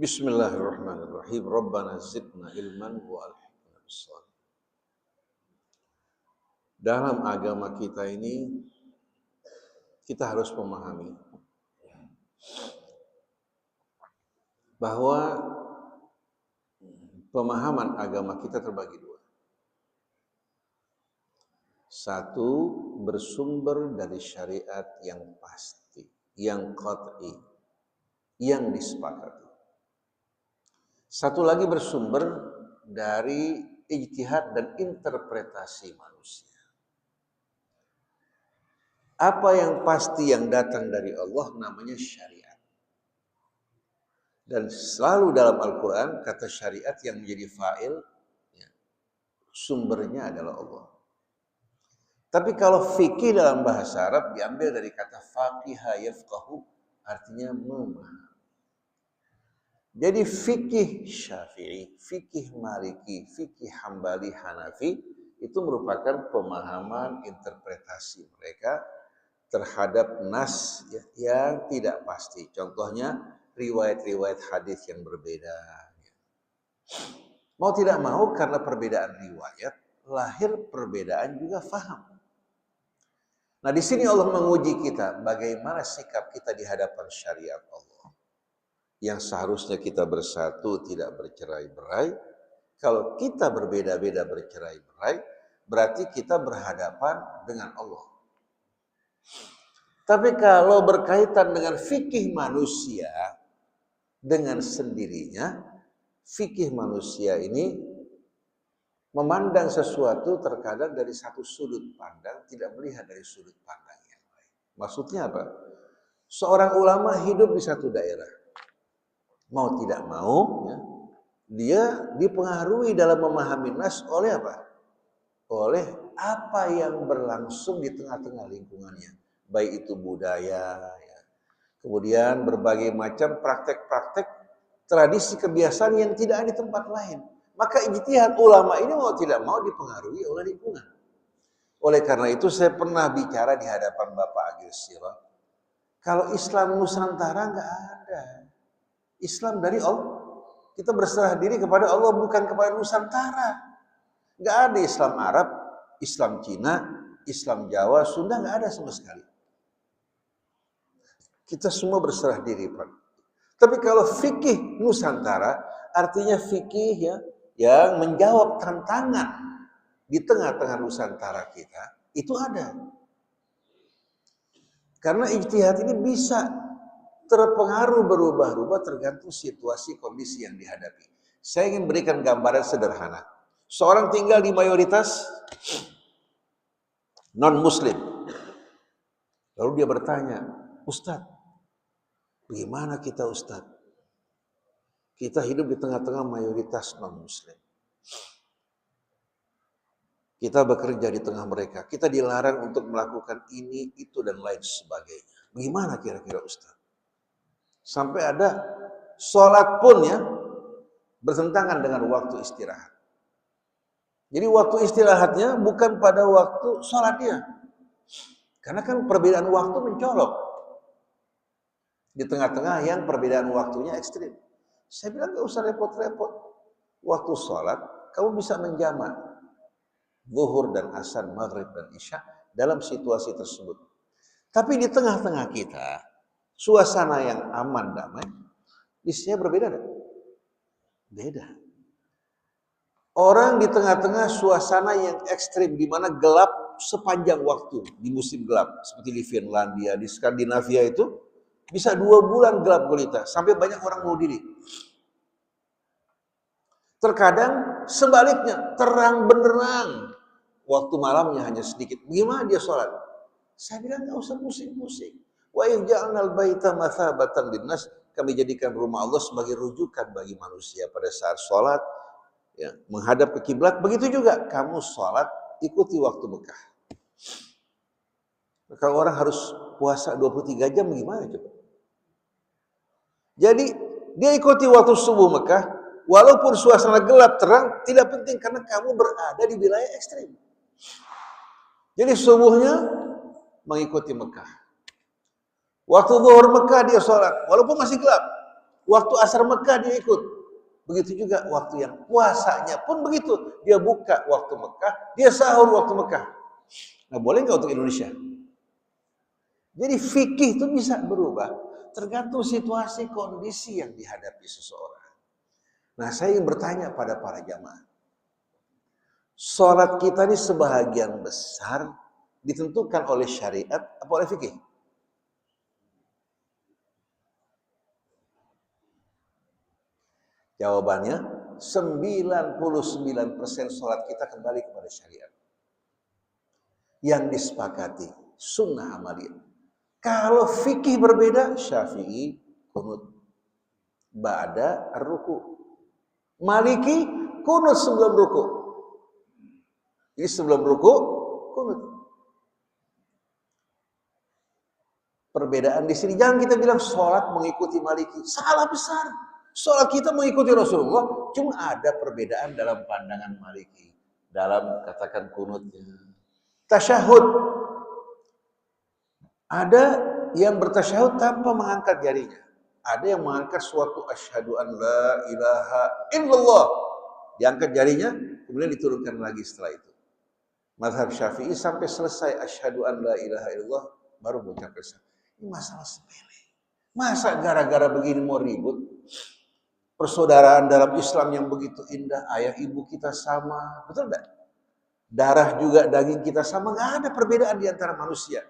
Bismillahirrahmanirrahim. Rabbana zidna ilman wa alhamdulillah Dalam agama kita ini, kita harus memahami bahwa pemahaman agama kita terbagi dua. Satu bersumber dari syariat yang pasti, yang qat'i, yang disepakati. Satu lagi bersumber dari ijtihad dan interpretasi manusia. Apa yang pasti yang datang dari Allah namanya syariat. Dan selalu dalam Al-Quran kata syariat yang menjadi fa'il, ya, sumbernya adalah Allah. Tapi kalau fikih dalam bahasa Arab diambil dari kata faqihah yafqahu, artinya memahami. Jadi fikih syafi'i, fikih maliki, fikih hambali, hanafi itu merupakan pemahaman interpretasi mereka terhadap nas ya, yang tidak pasti. Contohnya riwayat-riwayat hadis yang berbeda. Mau tidak mau karena perbedaan riwayat, lahir perbedaan juga faham. Nah di sini Allah menguji kita bagaimana sikap kita di hadapan syariat Allah yang seharusnya kita bersatu tidak bercerai-berai. Kalau kita berbeda-beda bercerai-berai, berarti kita berhadapan dengan Allah. Tapi kalau berkaitan dengan fikih manusia dengan sendirinya, fikih manusia ini memandang sesuatu terkadang dari satu sudut pandang, tidak melihat dari sudut pandang yang lain. Maksudnya apa? Seorang ulama hidup di satu daerah mau tidak mau ya, dia dipengaruhi dalam memahami nas oleh apa? Oleh apa yang berlangsung di tengah-tengah lingkungannya, baik itu budaya, ya. kemudian berbagai macam praktek-praktek tradisi kebiasaan yang tidak ada di tempat lain. Maka ijtihad ulama ini mau tidak mau dipengaruhi oleh lingkungan. Oleh karena itu saya pernah bicara di hadapan Bapak Agil Sirah. Kalau Islam Nusantara nggak ada. Islam dari Allah. Kita berserah diri kepada Allah bukan kepada Nusantara. Gak ada Islam Arab, Islam Cina, Islam Jawa, Sunda gak ada sama sekali. Kita semua berserah diri Pak. Tapi kalau fikih Nusantara, artinya fikih ya yang menjawab tantangan di tengah-tengah Nusantara kita, itu ada. Karena ijtihad ini bisa terpengaruh berubah-ubah tergantung situasi kondisi yang dihadapi. Saya ingin berikan gambaran sederhana. Seorang tinggal di mayoritas non-muslim. Lalu dia bertanya, Ustadz, bagaimana kita Ustadz? Kita hidup di tengah-tengah mayoritas non-muslim. Kita bekerja di tengah mereka. Kita dilarang untuk melakukan ini, itu, dan lain sebagainya. Bagaimana kira-kira Ustadz? Sampai ada sholat pun ya bertentangan dengan waktu istirahat. Jadi waktu istirahatnya bukan pada waktu sholatnya. Karena kan perbedaan waktu mencolok. Di tengah-tengah yang perbedaan waktunya ekstrim. Saya bilang gak usah repot-repot. Waktu sholat, kamu bisa menjamak. Zuhur dan asar, maghrib dan isya dalam situasi tersebut. Tapi di tengah-tengah kita, suasana yang aman damai, isinya berbeda enggak? Beda. Orang di tengah-tengah suasana yang ekstrim di mana gelap sepanjang waktu di musim gelap seperti di Finlandia, di Skandinavia itu bisa dua bulan gelap gulita sampai banyak orang mau diri. Terkadang sebaliknya terang benderang waktu malamnya hanya sedikit. Gimana dia sholat? Saya bilang nggak usah pusing-pusing. Wa ja'alnal baita mathabatan linnas kami jadikan rumah Allah sebagai rujukan bagi manusia pada saat sholat ya, menghadap ke kiblat. Begitu juga kamu sholat ikuti waktu Mekah. Kalau orang harus puasa 23 jam gimana coba? Jadi dia ikuti waktu subuh Mekah walaupun suasana gelap terang tidak penting karena kamu berada di wilayah ekstrim. Jadi subuhnya mengikuti Mekah Waktu zuhur Mekah dia sholat, walaupun masih gelap. Waktu asar Mekah dia ikut. Begitu juga waktu yang puasanya pun begitu. Dia buka waktu Mekah, dia sahur waktu Mekah. Nah boleh nggak untuk Indonesia? Jadi fikih itu bisa berubah tergantung situasi kondisi yang dihadapi seseorang. Nah saya ingin bertanya pada para jamaah. Sholat kita ini sebahagian besar ditentukan oleh syariat apa oleh fikih? Jawabannya 99% sholat kita kembali kepada syariat. Yang disepakati sunnah amaliyah. Kalau fikih berbeda, syafi'i kunut. Ba'da ruku. Maliki kunut sebelum ruku. Jadi sebelum ruku, kunut. Perbedaan di sini. Jangan kita bilang sholat mengikuti maliki. Salah besar. Sholat kita mengikuti Rasulullah, cuma ada perbedaan dalam pandangan Maliki. Dalam katakan kunutnya. Tasyahud. Ada yang bertasyahud tanpa mengangkat jarinya. Ada yang mengangkat suatu asyhadu an la ilaha illallah. Diangkat jarinya, kemudian diturunkan lagi setelah itu. Madhab syafi'i sampai selesai asyhadu an la ilaha illallah, baru mengucapkan Ini masalah sepele. Masa gara-gara begini mau ribut? Persaudaraan dalam Islam yang begitu indah, ayah ibu kita sama, betul enggak? Darah juga daging kita sama, nggak ada perbedaan di antara manusia.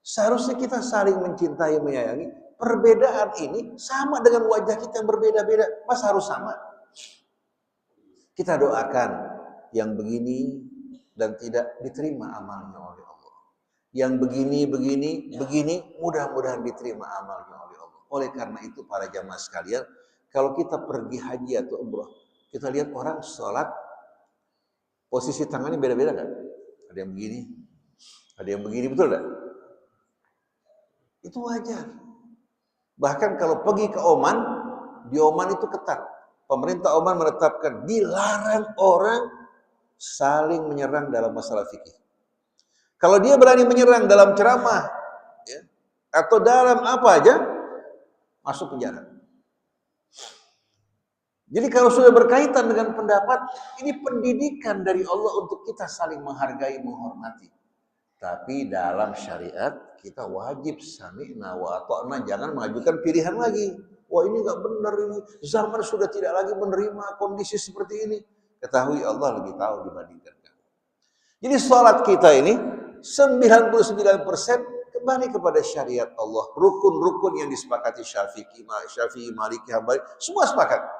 Seharusnya kita saling mencintai, menyayangi. Perbedaan ini sama dengan wajah kita yang berbeda-beda, mas harus sama. Kita doakan yang begini dan tidak diterima amalnya oleh Allah. Yang begini, begini, begini, mudah-mudahan diterima amalnya oleh Allah. Oleh karena itu para jamaah sekalian, kalau kita pergi haji atau umroh, kita lihat orang sholat, posisi tangannya beda-beda kan? Ada yang begini, ada yang begini, betul tidak? Itu wajar. Bahkan kalau pergi ke Oman, di Oman itu ketat. Pemerintah Oman menetapkan dilarang orang saling menyerang dalam masalah fikih. Kalau dia berani menyerang dalam ceramah, ya, atau dalam apa aja, masuk penjara. Jadi kalau sudah berkaitan dengan pendapat, ini pendidikan dari Allah untuk kita saling menghargai, menghormati. Tapi dalam syariat kita wajib sami'na wa ta'na, jangan mengajukan pilihan lagi. Wah ini nggak benar ini, zaman sudah tidak lagi menerima kondisi seperti ini. Ketahui Allah lebih tahu dibandingkan kamu. Jadi sholat kita ini 99% kembali kepada syariat Allah. Rukun-rukun yang disepakati Syafi'i, Syafi'i, Maliki, Hambali, semua sepakat.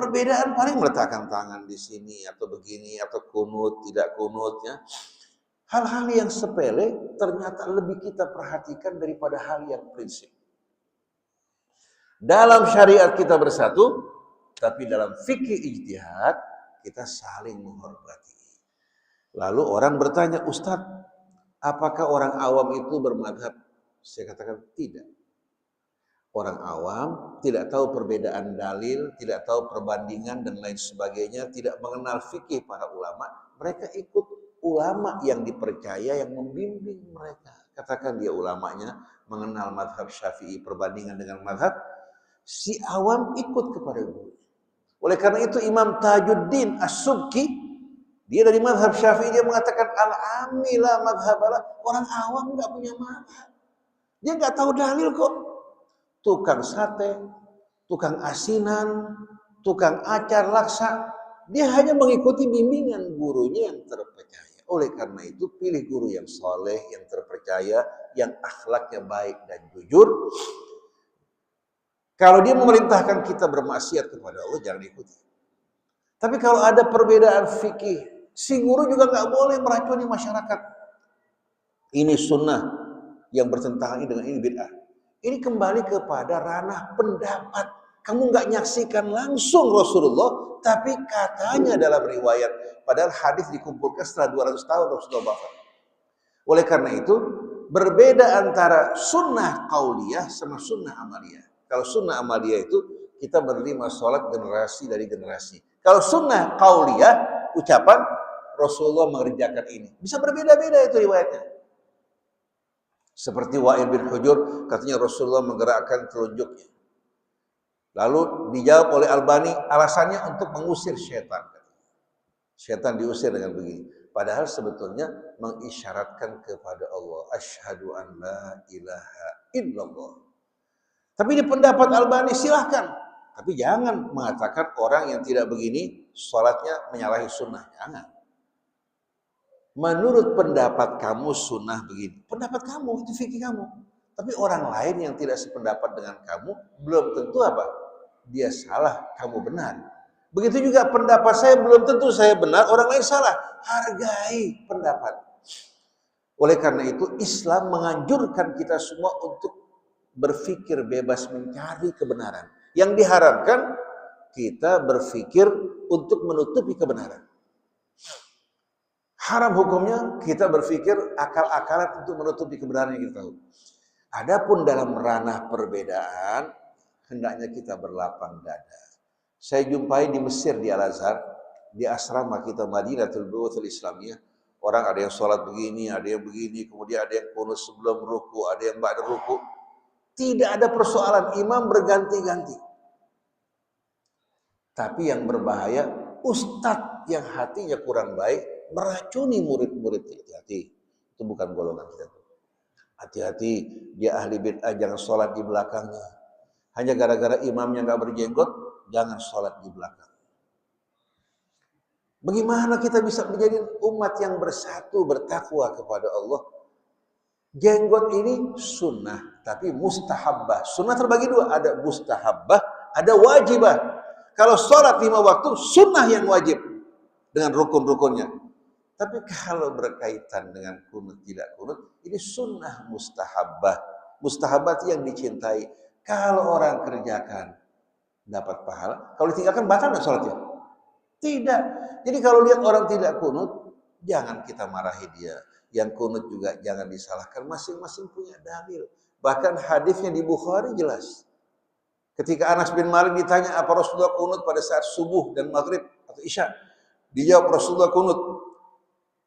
Perbedaan paling meletakkan tangan di sini atau begini atau kunut, tidak kunutnya. Hal-hal yang sepele ternyata lebih kita perhatikan daripada hal yang prinsip. Dalam syariat kita bersatu, tapi dalam fikih ijtihad kita saling menghormati. Lalu orang bertanya, Ustadz, apakah orang awam itu bermadhab? Saya katakan tidak. Orang awam tidak tahu perbedaan dalil, tidak tahu perbandingan dan lain sebagainya, tidak mengenal fikih para ulama. Mereka ikut ulama yang dipercaya yang membimbing mereka. Katakan dia ulamanya mengenal madhab syafi'i perbandingan dengan madhab. Si awam ikut kepada guru. Oleh karena itu Imam Tajuddin As-Subki dia dari madhab syafi'i dia mengatakan al-amilah madhab Orang awam nggak punya madhab. Dia nggak tahu dalil kok tukang sate, tukang asinan, tukang acar laksa. Dia hanya mengikuti bimbingan gurunya yang terpercaya. Oleh karena itu pilih guru yang soleh, yang terpercaya, yang akhlaknya baik dan jujur. Kalau dia memerintahkan kita bermaksiat kepada Allah, jangan ikuti. Tapi kalau ada perbedaan fikih, si guru juga nggak boleh meracuni masyarakat. Ini sunnah yang bertentangan dengan ini bid'ah. Ini kembali kepada ranah pendapat. Kamu nggak nyaksikan langsung Rasulullah, tapi katanya dalam riwayat. Padahal hadis dikumpulkan setelah 200 tahun Rasulullah wafat. Oleh karena itu, berbeda antara sunnah kauliyah sama sunnah amaliyah. Kalau sunnah amaliyah itu kita menerima sholat generasi dari generasi. Kalau sunnah kauliyah, ucapan Rasulullah mengerjakan ini. Bisa berbeda-beda itu riwayatnya. Seperti Wa'il bin Hujur, katanya Rasulullah menggerakkan telunjuknya. Lalu dijawab oleh Albani alasannya untuk mengusir syaitan. Syaitan diusir dengan begini. Padahal sebetulnya mengisyaratkan kepada Allah. Ashadu an la ilaha illallah. Tapi di pendapat Albani silahkan. Tapi jangan mengatakan orang yang tidak begini sholatnya menyalahi sunnah. Jangan. Menurut pendapat kamu sunnah begini. Pendapat kamu itu fikih kamu. Tapi orang lain yang tidak sependapat dengan kamu belum tentu apa? Dia salah, kamu benar. Begitu juga pendapat saya belum tentu saya benar, orang lain salah. Hargai pendapat. Oleh karena itu Islam menganjurkan kita semua untuk berpikir bebas mencari kebenaran. Yang diharapkan kita berpikir untuk menutupi kebenaran. Haram hukumnya kita berpikir akal-akalan untuk menutupi kebenaran yang kita tahu. Adapun dalam ranah perbedaan, hendaknya kita berlapang dada. Saya jumpai di Mesir di Al-Azhar, di asrama kita Madinatul Bu'uthul Islamiyah, orang ada yang sholat begini, ada yang begini, kemudian ada yang kunut sebelum ruku, ada yang ba'da ruku. Tidak ada persoalan imam berganti-ganti. Tapi yang berbahaya, ustadz yang hatinya kurang baik, meracuni murid-murid hati-hati. Itu bukan golongan kita. Hati-hati, dia ahli bid'ah jangan sholat di belakangnya. Hanya gara-gara imamnya nggak berjenggot, jangan sholat di belakang. Bagaimana kita bisa menjadi umat yang bersatu, bertakwa kepada Allah? Jenggot ini sunnah, tapi mustahabbah. Sunnah terbagi dua, ada mustahabbah, ada wajibah. Kalau sholat lima waktu, sunnah yang wajib dengan rukun-rukunnya. Tapi kalau berkaitan dengan kunut tidak kunut, ini sunnah mustahabbah. Mustahabat yang dicintai. Kalau orang kerjakan, dapat pahala. Kalau ditinggalkan, batal nggak sholatnya? Tidak. Jadi kalau lihat orang tidak kunut, jangan kita marahi dia. Yang kunut juga jangan disalahkan. Masing-masing punya dalil. Bahkan hadisnya di Bukhari jelas. Ketika Anas bin Malik ditanya apa Rasulullah kunut pada saat subuh dan maghrib atau isya, dijawab Rasulullah kunut.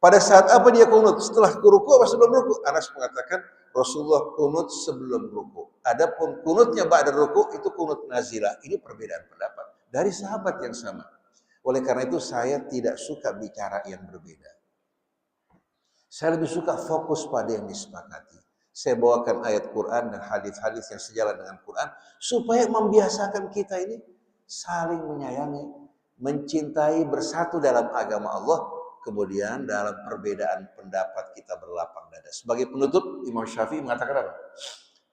Pada saat apa dia kunut? Setelah ruku atau sebelum ruku? Anas mengatakan Rasulullah kunut sebelum ruku. Adapun kunutnya ba'da ruku itu kunut nazilah. Ini perbedaan pendapat dari sahabat yang sama. Oleh karena itu saya tidak suka bicara yang berbeda. Saya lebih suka fokus pada yang disepakati. Saya bawakan ayat Quran dan hadis-hadis yang sejalan dengan Quran supaya membiasakan kita ini saling menyayangi, mencintai, bersatu dalam agama Allah kemudian dalam perbedaan pendapat kita berlapang dada. Sebagai penutup, Imam Syafi'i mengatakan apa?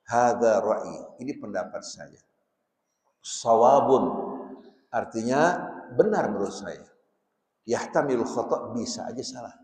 Hada ra'i. Ini pendapat saya. Sawabun. Artinya benar menurut saya. Yahtamil khotok bisa aja salah.